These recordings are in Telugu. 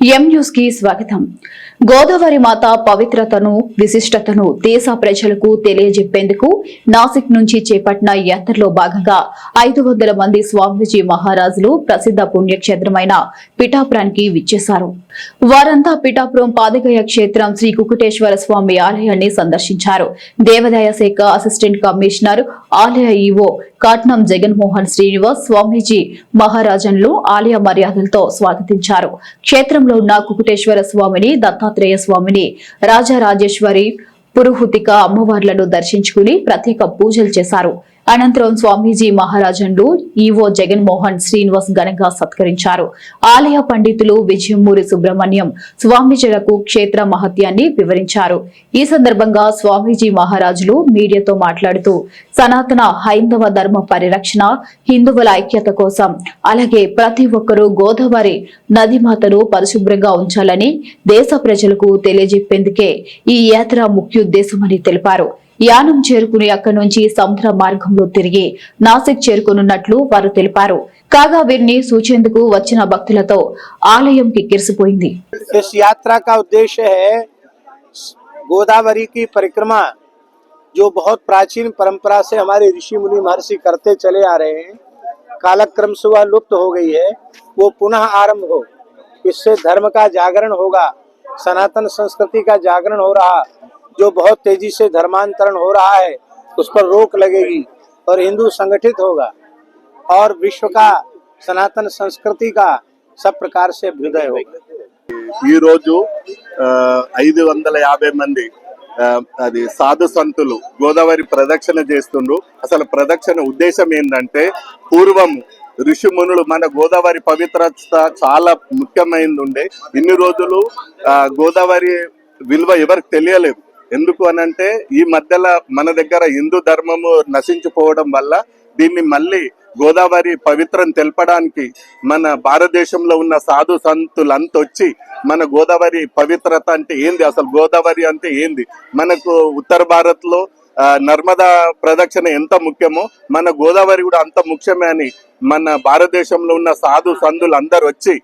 ఎం కి స్వాగతం. గోదావరి మాత పవిత్రతను విశిష్టతను దేశ ప్రజలకు తెలియజెప్పేందుకు నాసిక్ నుంచి చేపట్టిన యాత్రలో భాగంగా ఐదు వందల మంది స్వామీజీ మహారాజులు ప్రసిద్ధ పుణ్యక్షేత్రమైన పిఠాపురానికి విచ్చేశారు. వారంతా పిఠాపురం పాదగయ క్షేత్రం శ్రీ కుకుటేశ్వర స్వామి ఆలయాన్ని సందర్శించారు. దేవాదాయ శాఖ అసిస్టెంట్ కమిషనర్ ఆలయ ఈవో కాట్నం జగన్మోహన్ శ్రీనివాస్ స్వామీజీ మహారాజన్లు ఆలయ మర్యాదలతో స్వాగతించారు. క్షేత్రంలో ఉన్న కుకుటేశ్వర స్వామిని దత్తాత్రేయ స్వామిని రాజారాజేశ్వరి పురుహుతిక అమ్మవార్లను దర్శించుకుని ప్రత్యేక పూజలు చేశారు. అనంతరం స్వామీజీ మహారాజన్లు ఈవో జగన్మోహన్ శ్రీనివాస్ ఘనంగా సత్కరించారు. ఆలయ పండితులు విజయమూరి సుబ్రహ్మణ్యం స్వామీజీలకు క్షేత్ర మహత్యాన్ని వివరించారు. ఈ సందర్భంగా స్వామీజీ మహారాజులు మీడియాతో మాట్లాడుతూ సనాతన హైందవ ధర్మ పరిరక్షణ హిందువుల ఐక్యత కోసం అలాగే ప్రతి ఒక్కరూ గోదావరి నదిమాతను పరిశుభ్రంగా ఉంచాలని దేశ ప్రజలకు తెలియజెప్పేందుకే ఈ యాత్ర ముఖ్యోద్దేశమని తెలిపారు. యానం చేరుకుని అక్కడి నుంచి సముద్ర మార్గంలో తిరిగి నాసిక్ చేరుకునున్నట్లు వారు తెలిపారు కాగా వీరిని సూచేందుకు వచ్చిన భక్తులతో ఆలయం కిక్కిరిసిపోయింది इस यात्रा का उद्देश्य है गोदावरी की परिक्रमा जो बहुत प्राचीन परंपरा से हमारे ऋषि मुनि महर्षि करते चले आ रहे हैं कालक्रम से वह लुप्त हो गई है वो पुनः आरंभ हो इससे धर्म का जागरण होगा सनातन संस्कृति का जागरण हो रहा जो बहुत तेजी से धर्मांतरण हो रहा है उस पर रोक लगेगी और हिंदू संगठित होगा और विश्व का सनातन संस्कृति का सब प्रकार से अभ्युदय होगा ఈ రోజు ఆ, ఐదు వందల యాభై మంది ఆ, అది సాధు సంతులు గోదావరి ప్రదక్షిణ చేస్తుండ్రు అసలు ప్రదక్షిణ ఉద్దేశం ఏంటంటే పూర్వం ఋషి మునులు మన గోదావరి పవిత్రత చాలా ముఖ్యమైనది ఉండే ఇన్ని రోజులు ఆ, గోదావరి విలువ ఎవరికి తెలియలేదు ఎందుకు అనంటే ఈ మధ్యలో మన దగ్గర హిందూ ధర్మము నశించిపోవడం వల్ల దీన్ని మళ్ళీ గోదావరి పవిత్రం తెలపడానికి మన భారతదేశంలో ఉన్న సాధు సంతులంతా వచ్చి మన గోదావరి పవిత్రత అంటే ఏంది? అసలు గోదావరి అంటే ఏంది? మనకు ఉత్తర భారత్లో నర్మదా ప్రదక్షిణ ఎంత ముఖ్యమో మన గోదావరి కూడా అంత ముఖ్యమే అని మన భారతదేశంలో ఉన్న సాధు సందులు అందరు వచ్చి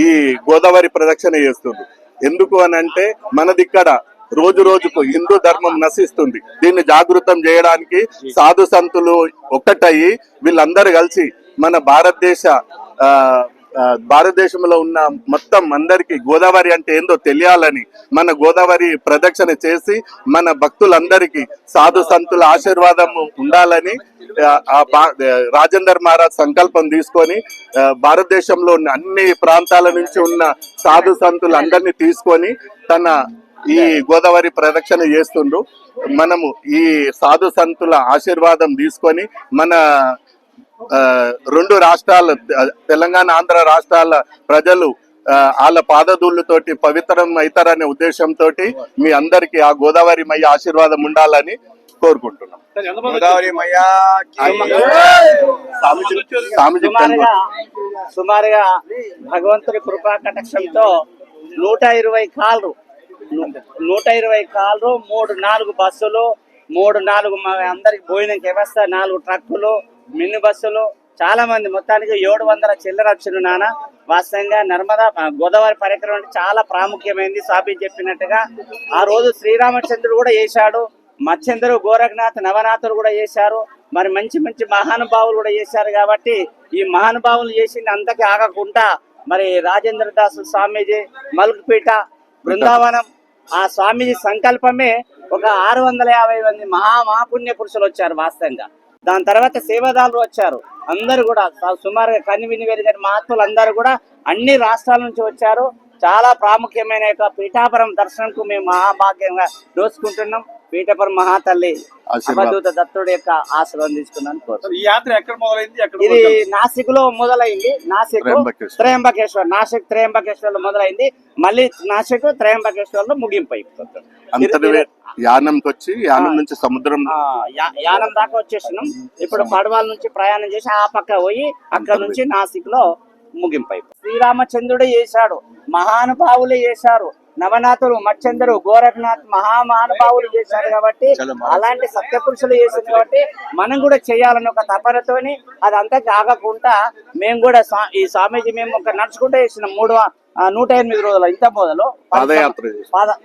ఈ గోదావరి ప్రదక్షిణ చేస్తుంది ఎందుకు అని అంటే మనది ఇక్కడ రోజు రోజుకు హిందూ ధర్మం నశిస్తుంది. దీన్ని జాగృతం చేయడానికి సాధు సంతులు ఒక్కటయ్యి వీళ్ళందరూ కలిసి మన భారతదేశ ఆ, భారతదేశంలో ఉన్న మొత్తం అందరికి గోదావరి అంటే ఏందో తెలియాలని మన గోదావరి ప్రదక్షిణ చేసి మన భక్తులందరికీ సాధు సంతుల ఆశీర్వాదం ఉండాలని రాజేందర్ మహారాజ్ సంకల్పం తీసుకొని భారతదేశంలో అన్ని ప్రాంతాల నుంచి ఉన్న సాధు సంతులు అందరినీ తీసుకొని తన ఈ గోదావరి ప్రదక్షిణ చేస్తుండ్రు. మనము ఈ సాధు సంతుల ఆశీర్వాదం తీసుకొని మన రెండు రాష్ట్రాల తెలంగాణ ఆంధ్ర రాష్ట్రాల ప్రజలు వాళ్ళ పాదధూళ్ళతోటి పవిత్రం అవుతారనే ఉద్దేశంతో మీ అందరికి ఆ గోదావరి మయ్య ఆశీర్వాదం ఉండాలని కోరుకుంటున్నాం. సుమారుగా భగవంతుడి కృపా కటక్షంతో నూట ఇరవై కాళ్ళు నూట ఇరవై కాళ్ళు మూడు నాలుగు బస్సులు మూడు నాలుగు మా అందరికి భోజనం వ్యవస్థ నాలుగు ట్రక్కులు మిన్ని బస్సులు. చాలా మంది మొత్తానికి ఏడు వందల చిల్లర వచ్చిన నాన్న. వాస్తవంగా నర్మదా గోదావరి పరిక్రమ అంటే చాలా ప్రాముఖ్యమైంది స్వామి చెప్పినట్టుగా. ఆ రోజు శ్రీరామచంద్రుడు కూడా చేశాడు మత్స్యందరు గోరఖనాథ్ నవనాథులు కూడా చేశారు మరి మంచి మంచి మహానుభావులు కూడా చేశారు కాబట్టి ఈ మహానుభావులు చేసింది అంతకి ఆగకుండా మరి రాజేంద్ర దాస్ స్వామీజీ మల్క్పేట బృందావనం ఆ స్వామీజీ సంకల్పమే ఒక ఆరు వందల యాభై మంది మహా మహాపుణ్య పురుషులు వచ్చారు వాస్తవంగా. దాని తర్వాత సేవాదారులు వచ్చారు. అందరూ కూడా సుమారుగా కని విని వెరిగిన మహాత్ములు అందరూ కూడా అన్ని రాష్ట్రాల నుంచి వచ్చారు. చాలా ప్రాముఖ్యమైన యొక్క పీఠాపురం దర్శనంకు మేము మహాభాగ్యంగా దోచుకుంటున్నాం. పీఠాపురం మహాతల్లి. అవధూత దత్తుడి యొక్క ఆశీర్వాదం తీసుకున్నాను. ఈ యాత్ర ఎక్కడ మొదలైంది? ఎక్కడ ఇది నాసిక్లో మొదలైంది. నాసిక్ త్రయంబకేశ్వర్. నాసిక్ త్రయంబకేశ్వర్లో మొదలైంది. మళ్ళీ నాసిక్ త్రయంబకేశ్వర్లో ముగింపు అయిపోతుంది యానంకి వచ్చి యానం నుంచి సముద్రం యానం దాకా వచ్చేసినాం. ఇప్పుడు పడవాల నుంచి ప్రయాణం చేసి ఆ పక్క పోయి అక్కడ నుంచి నాసిక్లో ముగింపు అయిపోయింది శ్రీరామచంద్రుడే చేశాడు. మహానుభావులే చేశారు. నవనాథులు మచ్చందరు గోరఖనాథ్ మహామహానుభావులు చేశారు కాబట్టి అలాంటి సత్యపురుషులు చేసింది కాబట్టి మనం కూడా చేయాలని ఒక తపనతోని అదంతా కాగకుండా మేము కూడా స్వా- ఈ స్వామీజీ మేము ఒక నడుచుకుంటూ చేసినాం మూడు నూట ఎనిమిది రోజుల ఇంత మొదలు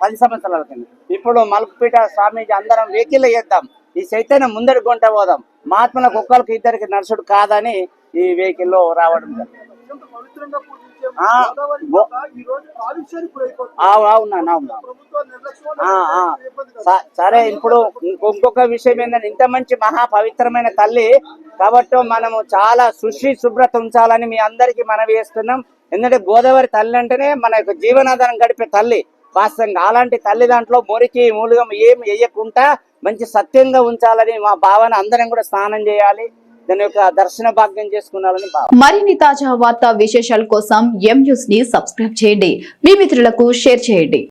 పది సంవత్సరాల కింద. ఇప్పుడు మలకపేట స్వామీజీ అందరం వెహికల్ చేద్దాం ఈ చైతన్యం ముందరి గుంట పోదాం. మహాత్ములకు ఒక్కరికి ఇద్దరికి నడుచుడు కాదని ఈ వెహికల్లో రావడం జరిగింది. ఆ, ఆ, సరే ఇప్పుడు ఇంకొక విషయం ఏంటంటే ఇంత మంచి మహా పవిత్రమైన తల్లి కాబట్టి మనము చాలా శుచి శుభ్రత ఉంచాలని మీ అందరికి మనవి చేస్తున్నాం. ఎందుకంటే గోదావరి తల్లి అంటేనే మన యొక్క జీవనాధారం గడిపే తల్లి. వాస్తవంగా అలాంటి తల్లి దాంట్లో మురికి మూలుగం ఏం వేయకుండా మంచి సత్యంగా ఉంచాలని మా భావన అందరం కూడా స్నానం చేయాలి. దాని యొక్క దర్శన భాగ్యం చేసుకున్నారని మరిన్ని తాజా వార్తా విశేషాల కోసం ఎం న్యూస్ని సబ్స్క్రైబ్ చేయండి. మీ మిత్రులకు షేర్ చేయండి.